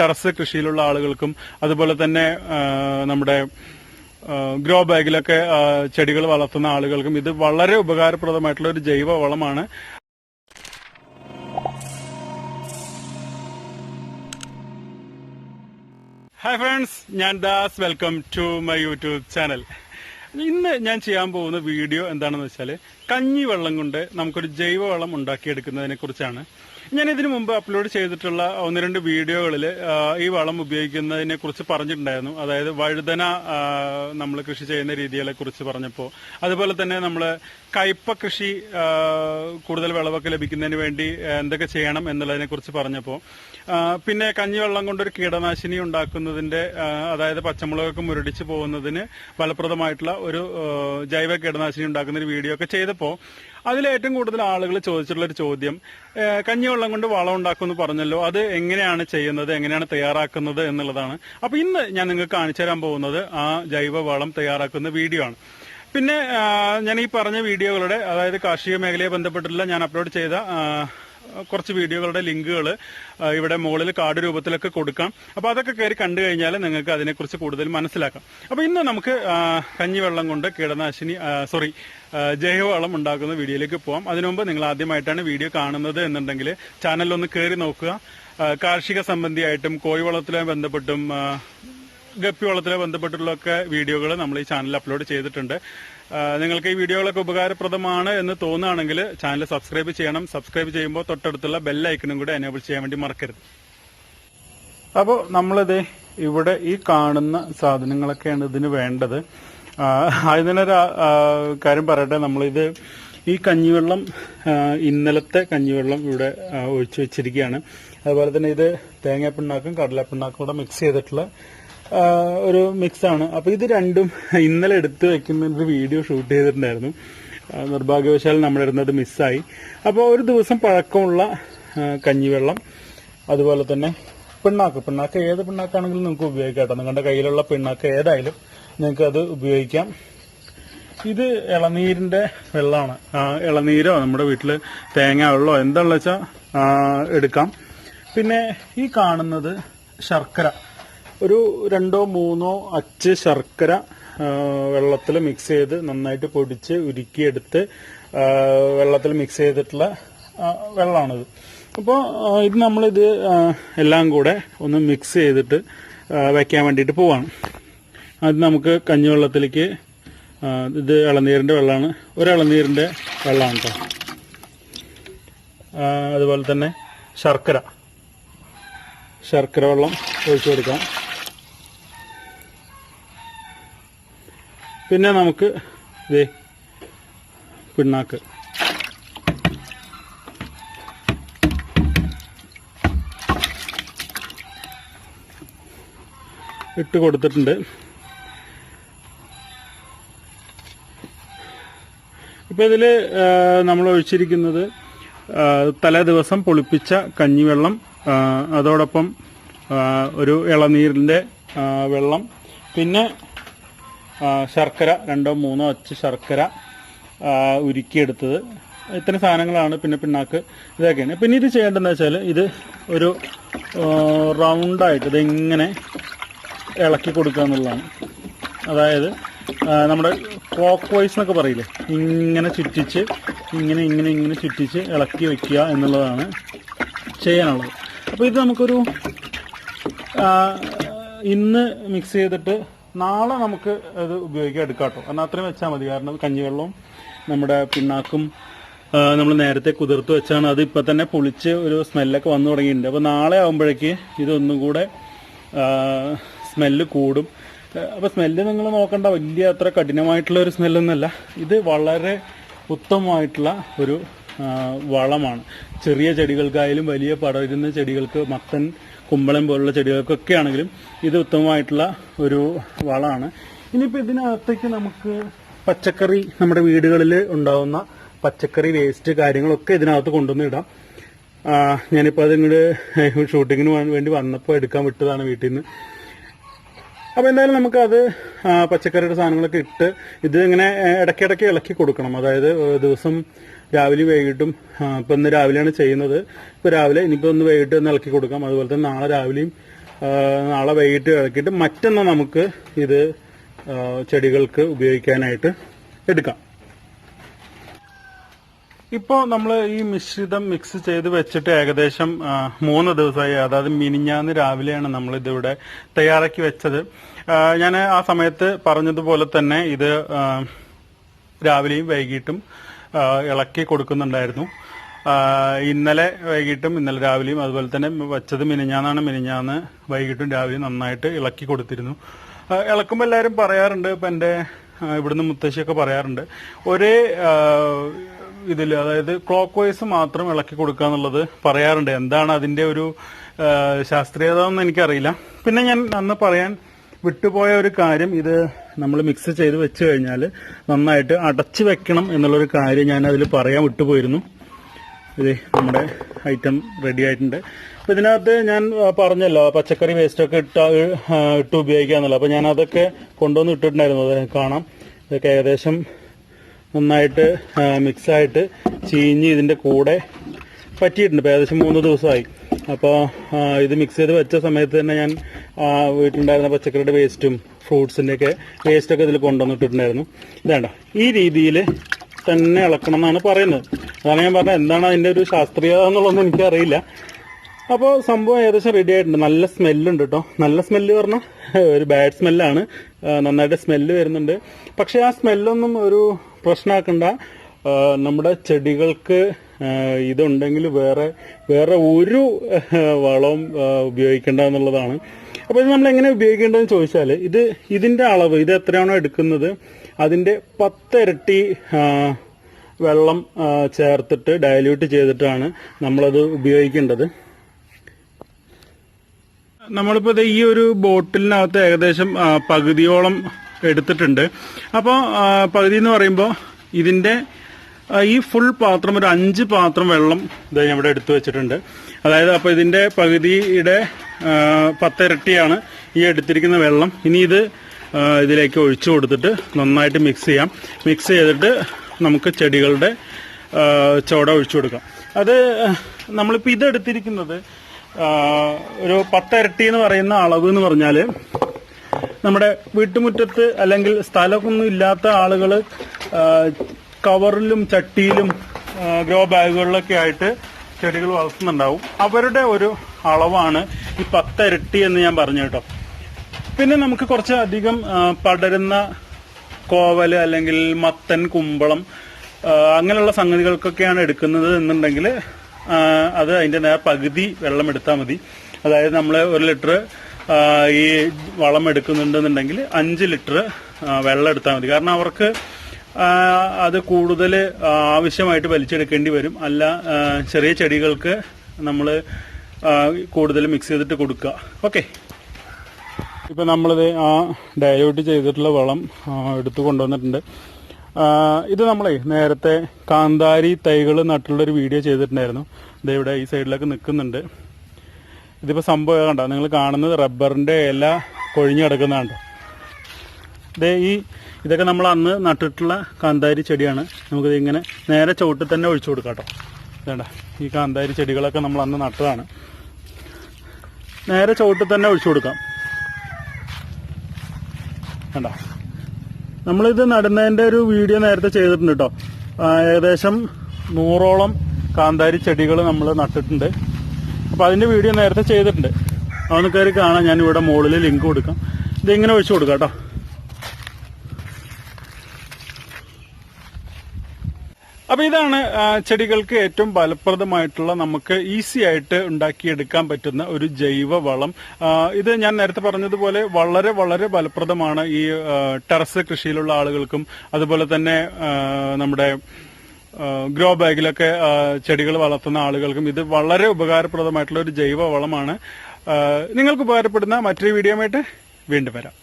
Terrace കൃഷിയിലുള്ള ആളുകൾക്കും അതുപോലെ തന്നെ നമ്മുടെ ഗ്രോ ബാഗിലൊക്കെ ചെടികൾ വളർത്തുന്ന ആളുകൾക്കും ഇത് വളരെ ഉപകാരപ്രദമായിട്ടുള്ള ഒരു ജൈവ വളമാണ്. ഹായ് ഫ്രണ്ട്സ് ഞാൻ Das. Welcome to my YouTube channel ഇന്ന് ഞാൻ ചെയ്യാൻ പോകുന്ന വീഡിയോ എന്താണെന്ന് വെച്ചാൽ കഞ്ഞി വെള്ളം കൊണ്ട് നമുക്കൊരു ജൈവവളം ഉണ്ടാക്കിയെടുക്കുന്നതിനെ കുറിച്ചാണ് ഞാൻ ഇതിനു മുമ്പ് അപ്ലോഡ് ചെയ്തിട്ടുള്ള ഒന്ന് രണ്ട് വീഡിയോകളിൽ ഈ വളം ഉപയോഗിക്കുന്നതിനെ കുറിച്ച് പറഞ്ഞിട്ടുണ്ടായിരുന്നു. അതായത് വഴുതന നമ്മൾ കൃഷി ചെയ്യുന്ന രീതികളെ കുറിച്ച് പറഞ്ഞപ്പോൾ. അതുപോലെ തന്നെ നമ്മൾ കയ്പ കൃഷി കൂടുതൽ വിളവൊക്കെ ലഭിക്കുന്നതിന് വേണ്ടി എന്തൊക്കെ ചെയ്യണം എന്നുള്ളതിനെ കുറിച്ച് പറഞ്ഞപ്പോൾ. പിന്നെ കഞ്ഞിവെള്ളം കൊണ്ടൊരു കീടനാശിനി ഉണ്ടാക്കുന്നതിന്റെ അതായത് പച്ചമുളകൊക്കെ മുരടിച്ച് പോകുന്നതിന് ഫലപ്രദമായിട്ടുള്ള ഒരു ജൈവ കീടനാശിനി ഉണ്ടാക്കുന്ന ഒരു വീഡിയോ ഒക്കെ ചെയ്തപ്പോൾ അതിൽ ഏറ്റവും കൂടുതൽ ആളുകൾ ചോദിച്ചിട്ടുള്ള ഒരു ചോദ്യം ആ, കഞ്ഞിവെള്ളം കൊണ്ട് വളം ഉണ്ടാക്കും എന്ന് പറഞ്ഞല്ലോ. അത് എങ്ങനെയാണ് ചെയ്യുന്നത്? എങ്ങനെയാണ് തയ്യാറാക്കുന്നത് എന്നുള്ളതാണ്. അപ്പൊ ഇന്ന് ഞാൻ നിങ്ങൾക്ക് കാണിച്ചു തരാൻ പോകുന്നത് ആ ജൈവ വളം തയ്യാറാക്കുന്ന വീഡിയോ ആണ്. പിന്നെ ഞാൻ ഈ പറഞ്ഞ വീഡിയോകളുടെ അതായത് കാർഷിക മേഖലയെ ബന്ധപ്പെട്ടിട്ടുള്ള ഞാൻ അപ്ലോഡ് ചെയ്ത കുറച്ച് വീഡിയോകളുടെ ലിങ്കുകൾ ഇവിടെ മുകളിൽ കാർഡ് രൂപത്തിലൊക്കെ കൊടുക്കാം. അപ്പോൾ അതൊക്കെ കയറി കണ്ടു കഴിഞ്ഞാൽ നിങ്ങൾക്ക് അതിനെക്കുറിച്ച് കൂടുതൽ മനസ്സിലാക്കാം. അപ്പോൾ ഇന്ന് നമുക്ക് കഞ്ഞിവെള്ളം കൊണ്ട് കീടനാശിനി സോറി ജൈവവളം ഉണ്ടാക്കുന്ന വീഡിയോയിലേക്ക് പോവാം. അതിനുമുമ്പ് നിങ്ങൾ ആദ്യമായിട്ടാണ് വീഡിയോ കാണുന്നത് എന്നുണ്ടെങ്കിൽ ചാനലിലൊന്ന് കയറി നോക്കുക. കാർഷിക സംബന്ധിയായിട്ടും കോഴി ബന്ധപ്പെട്ടും ആ, ഗപ്പി വളത്തിലെ ബന്ധപ്പെട്ടുള്ളൊക്കെ വീഡിയോകൾ നമ്മൾ ഈ ചാനലിൽ അപ്ലോഡ് ചെയ്തിട്ടുണ്ട്. നിങ്ങൾക്ക് ഈ വീഡിയോകളൊക്കെ ഉപകാരപ്രദമാണ് എന്ന് തോന്നുകയാണെങ്കിൽ ചാനൽ സബ്സ്ക്രൈബ് ചെയ്യണം. സബ്സ്ക്രൈബ് ചെയ്യുമ്പോൾ തൊട്ടടുത്തുള്ള ബെൽ ഐക്കണും കൂടെ എനേബിൾ ചെയ്യാൻ വേണ്ടി മറക്കരുത്. അപ്പോൾ നമ്മളിത് ഇവിടെ ഈ കാണുന്ന സാധനങ്ങളൊക്കെയാണ് ഇതിന് വേണ്ടത്. അതിനൊരു കാര്യം പറയട്ടെ. നമ്മളിത് ഈ കഞ്ഞിവെള്ളം ഇന്നലത്തെ കഞ്ഞിവെള്ളം ഇവിടെ ഒഴിച്ചു വെച്ചിരിക്കുകയാണ്. അതുപോലെ തന്നെ ഇത് തേങ്ങാപ്പിണ്ണാക്കും കടലപ്പിണ്ണാക്കും കൂടെ മിക്സ് ചെയ്തിട്ടുള്ള ഒരു മിക്സ് ആണ്. അപ്പൊ ഇത് രണ്ടും ഇന്നലെ എടുത്തു വെക്കുന്ന ഒരു വീഡിയോ ഷൂട്ട് ചെയ്തിട്ടുണ്ടായിരുന്നു. നിർഭാഗ്യവശാൽ നമ്മുടെ നമ്മളിരുന്നത് മിസ്സായി അപ്പോൾ ഒരു ദിവസം പഴക്കമുള്ള കഞ്ഞിവെള്ളം അതുപോലെ തന്നെ പിണ്ണാക്ക്. പിണ്ണാക്ക് ഏത് പിണ്ണാക്കാണെങ്കിലും നിങ്ങൾക്ക് ഉപയോഗിക്കാം കേട്ടോ. നിങ്ങളുടെ കയ്യിലുള്ള പിണ്ണാക്ക് ഏതായാലും നിങ്ങൾക്ക് അത് ഉപയോഗിക്കാം. ഇത് ഇളനീരിന്റെ വെള്ളമാണ്. ഇളനീരോ നമ്മുടെ വീട്ടിൽ തേങ്ങ വെള്ളമോ എന്താണെന്ന് വെച്ചാൽ എടുക്കാം. പിന്നെ ഈ കാണുന്നത് ശർക്കര. ഒരു രണ്ടോ മൂന്നോ അച്ച് ശർക്കര വെള്ളത്തിൽ മിക്സ് ചെയ്ത് നന്നായിട്ട് പൊടിച്ച് ഉരുക്കിയെടുത്ത് വെള്ളത്തിൽ മിക്സ് ചെയ്തിട്ടുള്ള വെള്ളമാണിത്. അപ്പോൾ ഇത് നമ്മളിത് എല്ലാം കൂടെ ഒന്ന് മിക്സ് ചെയ്തിട്ട് വയ്ക്കാൻ വേണ്ടിയിട്ട് പോവാണ്. അത് നമുക്ക് കഞ്ഞിവെള്ളത്തിലേക്ക് ഇത് ഇളനീരിന്റെ വെള്ളമാണ്. ഒരു ഇളനീരിന്റെ വെള്ളമാണ് കേട്ടോ അതുപോലെ തന്നെ ശർക്കര. ശർക്കര വെള്ളം ഒഴിച്ചു കൊടുക്കാം പിന്നെ നമുക്ക് ഇതേ പിണ്ണാക്ക്. ഇട്ട് കൊടുത്തിട്ടുണ്ട്. ഇപ്പൊ ഇതിൽ നമ്മൾ ഒഴിച്ചിരിക്കുന്നത് തലേ ദിവസം പൊളിപ്പിച്ച കഞ്ഞിവെള്ളം അതോടൊപ്പം ഒരു ഇളനീരിന്റെ വെള്ളം. പിന്നെ ശർക്കര രണ്ടോ മൂന്നോ അച്ച് ശർക്കര ഉരുക്കിയെടുത്തത്. ഇത്തരം സാധനങ്ങളാണ് പിന്നെ പിണ്ണാക്ക് ഇതൊക്കെയാണ്. പിന്നെ ഇത് ചെയ്യേണ്ടതെന്ന് വെച്ചാൽ ഇത് ഒരു റൗണ്ടായിട്ട് ഇതിങ്ങനെ ഇളക്കി കൊടുക്കുക എന്നുള്ളതാണ്. അതായത് നമ്മുടെ ക്ലോക്ക് വൈസ് എന്നൊക്കെ പറയില്ലേ? ഇങ്ങനെ ചുറ്റിച്ച് ഇങ്ങനെ ഇങ്ങനെ ഇങ്ങനെ ചുറ്റിച്ച് ഇളക്കി വയ്ക്കുക എന്നുള്ളതാണ് ചെയ്യാനുള്ളത്. അപ്പോൾ ഇത് നമുക്കൊരു ഇന്ന് മിക്സ് ചെയ്തിട്ട് നാളെ നമുക്ക് അത് ഉപയോഗിക്കാൻ എടുക്കാം കേട്ടോ എന്നാൽ അത്രയും വെച്ചാൽ മതി. കാരണം കഞ്ഞിവെള്ളവും നമ്മുടെ പിണ്ണാക്കും നമ്മൾ നേരത്തെ കുതിർത്ത് വെച്ചാണ് അത് ഇപ്പം തന്നെ പൊളിച്ച് ഒരു സ്മെല്ലൊക്കെ വന്നു തുടങ്ങിയിട്ടുണ്ട്. അപ്പോൾ നാളെ ആകുമ്പോഴേക്ക് ഇതൊന്നും കൂടെ സ്മെല്ല് കൂടും. അപ്പോൾ സ്മെല്ല് നിങ്ങൾ നോക്കേണ്ട. വലിയ അത്ര കഠിനമായിട്ടുള്ള ഒരു സ്മെല്ലൊന്നുമല്ല. ഇത് വളരെ ഉത്തമമായിട്ടുള്ള ഒരു വളമാണ്. ചെറിയ ചെടികൾക്കായാലും വലിയ പടരുന്ന ചെടികൾക്ക് മത്തൻ കുമ്പളം പോലുള്ള ചെടികൾക്കൊക്കെ ആണെങ്കിലും ഇത് ഉത്തമമായിട്ടുള്ള ഒരു വളമാണ്. ഇനിയിപ്പോൾ ഇതിനകത്തേക്ക് നമുക്ക് പച്ചക്കറി നമ്മുടെ വീടുകളിൽ ഉണ്ടാവുന്ന പച്ചക്കറി വേസ്റ്റ് കാര്യങ്ങളൊക്കെ ഇതിനകത്ത് കൊണ്ടുവന്ന് ഇടാം ഞാനിപ്പോൾ അതിങ്ങോട്ട് ഷൂട്ടിങ്ങിന് വേണ്ടി വന്നപ്പോൾ എടുക്കാൻ വിട്ടതാണ് വീട്ടിൽ നിന്ന് അപ്പോൾ എന്തായാലും നമുക്കത് അത് പച്ചക്കറിയുടെ സാധനങ്ങളൊക്കെ ഇട്ട് ഇത് ഇങ്ങനെ ഇടയ്ക്കിടയ്ക്ക് ഇളക്കി കൊടുക്കണം. അതായത് ദിവസം രാവിലെ വൈകിട്ടും ഇപ്പം ഇന്ന് രാവിലെയാണ് ചെയ്യുന്നത്. ഇപ്പോൾ രാവിലെ ഇനിയിപ്പോൾ ഒന്ന് വൈകിട്ട് ഒന്ന് ഇളക്കി കൊടുക്കാം. അതുപോലെ തന്നെ നാളെ രാവിലെയും നാളെ വൈകിട്ട് ഇളക്കിയിട്ട് മറ്റൊന്ന് നമുക്ക് ഇത് ചെടികൾക്ക് ഉപയോഗിക്കാനായിട്ട് എടുക്കാം. ഇപ്പോൾ നമ്മൾ ഈ മിശ്രിതം മിക്സ് ചെയ്ത് വെച്ചിട്ട് ഏകദേശം മൂന്ന് ദിവസമായി. അതായത് മിനിഞ്ഞാന്ന് രാവിലെയാണ് നമ്മൾ ഇതിവിടെ തയ്യാറാക്കി വെച്ചത്. ഞാൻ ആ സമയത്ത് പറഞ്ഞതുപോലെ തന്നെ ഇത് രാവിലെയും വൈകിട്ടും ഇളക്കി കൊടുക്കുന്നുണ്ടായിരുന്നു. ഇന്നലെ വൈകിട്ടും ഇന്നലെ രാവിലെയും അതുപോലെ തന്നെ വെച്ചത് മിനിഞ്ഞാന്നാണ് മിനിഞ്ഞാന്ന് വൈകിട്ടും രാവിലെയും നന്നായിട്ട് ഇളക്കി കൊടുത്തിരുന്നു. ഇളക്കുമ്പോൾ എല്ലാവരും പറയാറുണ്ട് ഇപ്പം എന്റെ ഇവിടുന്ന് മുത്തശ്ശിയൊക്കെ പറയാറുണ്ട്. ഒരേ ഇതിൽ അതായത് ക്ലോക്ക് വൈസ് മാത്രം ഇളക്കി കൊടുക്കുക എന്നുള്ളത് പറയാറുണ്ട്. എന്താണ് അതിന്റെ ഒരു ശാസ്ത്രീയത എന്ന് എനിക്കറിയില്ല. പിന്നെ ഞാൻ അന്ന് പറയാൻ വിട്ടുപോയ ഒരു കാര്യം ഇത് നമ്മൾ മിക്സ് ചെയ്ത് വെച്ച് കഴിഞ്ഞാൽ നന്നായിട്ട് അടച്ചു വെക്കണം എന്നുള്ളൊരു കാര്യം ഞാൻ അതിൽ പറയാൻ വിട്ടുപോയിരുന്നു. ഇത് നമ്മുടെ ഐറ്റം റെഡി ആയിട്ടുണ്ട്. അപ്പം ഇതിനകത്ത് ഞാൻ പറഞ്ഞല്ലോ പച്ചക്കറി വേസ്റ്റൊക്കെ ഇട്ട ഇട്ട് ഉപയോഗിക്കാന്നുള്ളത് അപ്പൊ ഞാൻ അതൊക്കെ കൊണ്ടുവന്ന് ഇട്ടിട്ടുണ്ടായിരുന്നു. അത് കാണാം. ഇതൊക്കെ ഏകദേശം നന്നായിട്ട് മിക്സായിട്ട് ചീഞ്ഞ് ഇതിന്റെ കൂടെ പറ്റിയിട്ടുണ്ട്. ഏകദേശം മൂന്ന് ദിവസമായി. അപ്പോൾ ഇത് മിക്സ് ചെയ്ത് വെച്ച സമയത്ത് തന്നെ ഞാൻ വീട്ടിലുണ്ടായിരുന്ന പച്ചക്കറിയുടെ വേസ്റ്റും ഫ്രൂട്ട്സിന്റെയൊക്കെ വേസ്റ്റൊക്കെ ഇതിൽ കൊണ്ടുവന്നിട്ടുണ്ടായിരുന്നു ഇതാണ്ട? ഈ രീതിയിൽ തന്നെ ഇളക്കണം എന്നാണ് പറയുന്നത്. അതാണ് ഞാൻ പറഞ്ഞത്. എന്താണ് അതിന്റെ ഒരു ശാസ്ത്രീയത എന്നുള്ളതൊന്നും എനിക്കറിയില്ല. അപ്പോൾ സംഭവം ഏകദേശം റെഡി ആയിട്ടുണ്ട്. നല്ല സ്മെല്ലുണ്ട് കേട്ടോ നല്ല സ്മെല്ല് പറഞ്ഞാൽ ഒരു ബാഡ് സ്മെല്ലാണ് നന്നായിട്ട് സ്മെല്ല് വരുന്നുണ്ട്. പക്ഷെ ആ സ്മെല്ലൊന്നും ഒരു പ്രശ്നമാക്കണ്ട നമ്മുടെ ചെടികൾക്ക് ഇതുണ്ടെങ്കിൽ വേറെ വേറെ ഒരു വളവും ഉപയോഗിക്കേണ്ട എന്നുള്ളതാണ്. അപ്പോൾ ഇത് നമ്മൾ എങ്ങനെ ഉപയോഗിക്കേണ്ടതെന്ന് ചോദിച്ചാൽ ഇത് ഇതിന്റെ അളവ് ഇത് എത്രയാണോ എടുക്കുന്നത് അതിന്റെ പത്തിരട്ടി വെള്ളം ചേർത്തിട്ട് ഡയല്യൂട്ട് ചെയ്തിട്ടാണ് നമ്മളത് ഉപയോഗിക്കേണ്ടത്. നമ്മളിപ്പോൾ ഇത് ഈ ഒരു ബോട്ടിലിനകത്ത് ഏകദേശം പകുതിയോളം എടുത്തിട്ടുണ്ട്. അപ്പോൾ പകുതി എന്ന് പറയുമ്പോൾ ഇതിന്റെ ഈ ഫുൾ പാത്രം ഒരു അഞ്ച് പാത്രം വെള്ളം ഇത് ഞാൻ ഇവിടെ എടുത്തു വെച്ചിട്ടുണ്ട്. അതായത് അപ്പോൾ ഇതിന്റെ പകുതിയുടെ പത്തിരട്ടിയാണ് ഈ എടുത്തിരിക്കുന്ന വെള്ളം. ഇനി ഇത് ഇതിലേക്ക് ഒഴിച്ചു കൊടുത്തിട്ട് നന്നായിട്ട് മിക്സ് ചെയ്യാം. മിക്സ് ചെയ്തിട്ട് നമുക്ക് ചെടികളുടെ ചോട ഒഴിച്ചു കൊടുക്കാം. അത് നമ്മളിപ്പോൾ ഇത് എടുത്തിരിക്കുന്നത് ഒരു പത്തരട്ടി എന്ന് പറയുന്ന അളവ് എന്ന് പറഞ്ഞാൽ നമ്മുടെ വീട്ടുമുറ്റത്ത് അല്ലെങ്കിൽ സ്ഥലമൊന്നും ഇല്ലാത്ത ആളുകൾ കവറിലും ചട്ടിയിലും ഗ്രോ ബാഗുകളിലൊക്കെ ആയിട്ട് ചെടികൾ വളർത്തുന്നുണ്ടാവും. അവരുടെ ഒരു അളവാണ് ഈ പത്തരട്ടി എന്ന് ഞാൻ പറഞ്ഞു കേട്ടോ. പിന്നെ നമുക്ക് കുറച്ച് അധികം പടരുന്ന കോവൽ അല്ലെങ്കിൽ മത്തൻ കുമ്പളം അങ്ങനെയുള്ള സംഗതികൾക്കൊക്കെയാണ് എടുക്കുന്നത് എന്നുണ്ടെങ്കിൽ അത് അതിന്റെ നേരെ പകുതി വെള്ളം എടുത്താൽ മതി. അതായത് നമ്മൾ ഒരു ലിറ്റർ ഈ വളം എടുക്കുന്നുണ്ടെന്നുണ്ടെങ്കിൽ അഞ്ച് ലിറ്റർ വെള്ളം എടുത്താൽ മതി. കാരണം അവർക്ക് അത് കൂടുതൽ ആവശ്യമായിട്ട് വലിച്ചെടുക്കേണ്ടി വരും. അല്ല ചെറിയ ചെടികൾക്ക് നമ്മൾ കൂടുതൽ മിക്സ് ചെയ്തിട്ട് കൊടുക്കുക. ഓക്കെ ഇപ്പം നമ്മളിത് ആ ഡയലൂട്ട് ചെയ്തിട്ടുള്ള വളം എടുത്തു കൊണ്ടുവന്നിട്ടുണ്ട്. ഇത് നമ്മളെ നേരത്തെ കാന്താരി തൈകൾ നട്ടുള്ള ഒരു വീഡിയോ ചെയ്തിട്ടുണ്ടായിരുന്നു. ഇത് ഇവിടെ ഈ സൈഡിലൊക്കെ നിൽക്കുന്നുണ്ട് ഇതിപ്പോൾ സംഭവം കണ്ടോ? നിങ്ങൾ കാണുന്നത് റബ്ബറിന്റെ ഇല കൊഴിഞ്ഞു കിടക്കുന്നതാണ്ടോ ഇതേ ഈ ഇതൊക്കെ നമ്മൾ അന്ന് നട്ടിട്ടുള്ള കാന്താരി ചെടിയാണ്. നമുക്കിത് ഇങ്ങനെ നേരെ ചുവട്ടിൽ തന്നെ ഒഴിച്ചു കൊടുക്കാം കേട്ടോ. വേണ്ട ഈ കാന്താരി ചെടികളൊക്കെ നമ്മൾ അന്ന് നട്ടതാണ്. നേരെ ചുവട്ടിൽ തന്നെ ഒഴിച്ചു കൊടുക്കാം. കണ്ട? നമ്മളിത് നടുന്നതിന്റെ ഒരു വീഡിയോ നേരത്തെ ചെയ്തിട്ടുണ്ട് കേട്ടോ ഏകദേശം നൂറോളം കാന്താരി ചെടികൾ നമ്മൾ നട്ടിട്ടുണ്ട്. അപ്പൊ അതിന്റെ വീഡിയോ നേരത്തെ ചെയ്തിട്ടുണ്ട്. അതൊന്ന് കയറി കാണാം. ഞാൻ ഇവിടെ മുകളിൽ ലിങ്ക് കൊടുക്കാം. ഇത് ഇങ്ങനെ ഒഴിച്ചു കൊടുക്കാം കേട്ടോ അപ്പൊ ഇതാണ് ചെടികൾക്ക് ഏറ്റവും ഫലപ്രദമായിട്ടുള്ള നമുക്ക് ഈസി ആയിട്ട് ഉണ്ടാക്കിയെടുക്കാൻ പറ്റുന്ന ഒരു ജൈവ വളം ഇത് ഞാൻ നേരത്തെ പറഞ്ഞതുപോലെ വളരെ വളരെ ഫലപ്രദമാണ് ഈ ടെറസ് കൃഷിയിലുള്ള ആളുകൾക്കും. അതുപോലെ തന്നെ നമ്മുടെ ഗ്രോ ബാഗിലൊക്കെ ചെടികൾ വളർത്തുന്ന ആളുകൾക്കും ഇത് വളരെ ഉപകാരപ്രദമായിട്ടുള്ള ഒരു ജൈവ വളമാണ് നിങ്ങൾക്ക് ഉപകാരപ്പെടുന്ന മറ്റൊരു വീഡിയോ ആയിട്ട് വീണ്ടും വരാം.